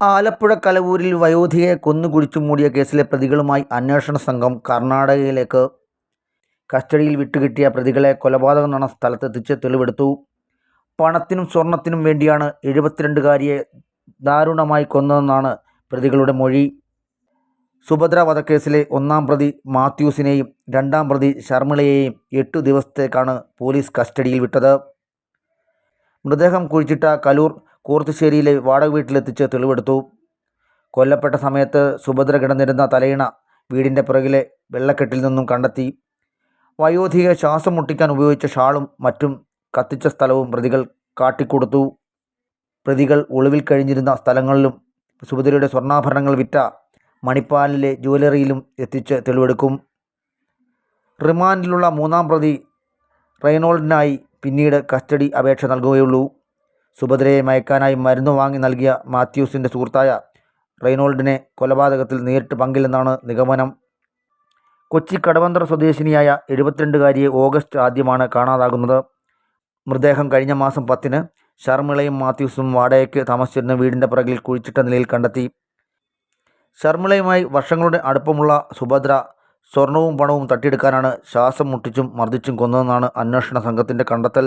ആലപ്പുഴ കലവൂരിൽ വയോധികയെ കൊന്നുകുഴിച്ചു മൂടിയ കേസിലെ പ്രതികളുമായി അന്വേഷണ സംഘം കർണാടകയിലേക്ക് കസ്റ്റഡിയിൽ വിട്ടുകിട്ടിയ പ്രതികളെ കൊലപാതകം നടന്ന സ്ഥലത്തെത്തിച്ച് തെളിവെടുത്തു. പണത്തിനും സ്വർണത്തിനും വേണ്ടിയാണ് എഴുപത്തിരണ്ടുകാരിയെ ദാരുണമായി കൊന്നതെന്നാണ് പ്രതികളുടെ മൊഴി. സുഭദ്ര വധക്കേസിലെ ഒന്നാം പ്രതി മാത്യൂസിനെയും രണ്ടാം പ്രതി ശർമിളയെയും എട്ടു ദിവസത്തേക്കാണ് പോലീസ് കസ്റ്റഡിയിൽ വിട്ടത്. മൃതദേഹം കുഴിച്ചിട്ട കലൂർ കൂർത്തുശ്ശേരിയിലെ വാടക വീട്ടിലെത്തിച്ച് തെളിവെടുത്തു. കൊല്ലപ്പെട്ട സമയത്ത് സുഭദ്ര കിടന്നിരുന്ന തലയിണ വീടിന്റെ പുറകിലെ വെള്ളക്കെട്ടിൽ നിന്നും കണ്ടെത്തി. വയോധിക ശ്വാസം മുട്ടിക്കാൻ ഉപയോഗിച്ച ഷാളും മറ്റും കത്തിച്ച സ്ഥലവും പ്രതികൾ കാട്ടിക്കൊടുത്തു. പ്രതികൾ ഒളിവിൽ കഴിഞ്ഞിരുന്ന സ്ഥലങ്ങളിലും സുഭദ്രയുടെ സ്വർണാഭരണങ്ങൾ വിറ്റ മണിപ്പാലിലെ ജുവലറിയിലും എത്തിച്ച് തെളിവെടുക്കും. റിമാൻഡിലുള്ള മൂന്നാം പ്രതി റെയ്നോൾഡിനായി പിന്നീട് കസ്റ്റഡി അപേക്ഷ നൽകുകയുള്ളൂ. സുഭദ്രയെ മയക്കാനായി മരുന്ന് വാങ്ങി നൽകിയ മാത്യൂസിന്റെ സുഹൃത്തായ റെയ്നോൾഡിനെ കൊലപാതകത്തിൽ നേരിട്ട് പങ്കില്ലെന്നാണ് നിഗമനം. കൊച്ചി കടവന്തറ സ്വദേശിനിയായ എഴുപത്തിരണ്ടുകാരിയെ ഓഗസ്റ്റ് ആദ്യമാണ് കാണാതാകുന്നത്. മൃതദേഹം കഴിഞ്ഞ മാസം പത്തിന് ഷർമിളയും മാത്യൂസും വാടകയ്ക്ക് താമസിച്ചിരുന്ന വീടിന്റെ പുറകിൽ കുഴിച്ചിട്ട നിലയിൽ കണ്ടെത്തി. ഷർമിളയുമായി വർഷങ്ങളുടെ അടുപ്പമുള്ള സുഭദ്ര സ്വർണവും പണവും തട്ടിയെടുക്കാനാണ് ശ്വാസം മുട്ടിച്ചും മർദ്ദിച്ചും കൊന്നതെന്നാണ് അന്വേഷണ സംഘത്തിന്റെ കണ്ടെത്തൽ.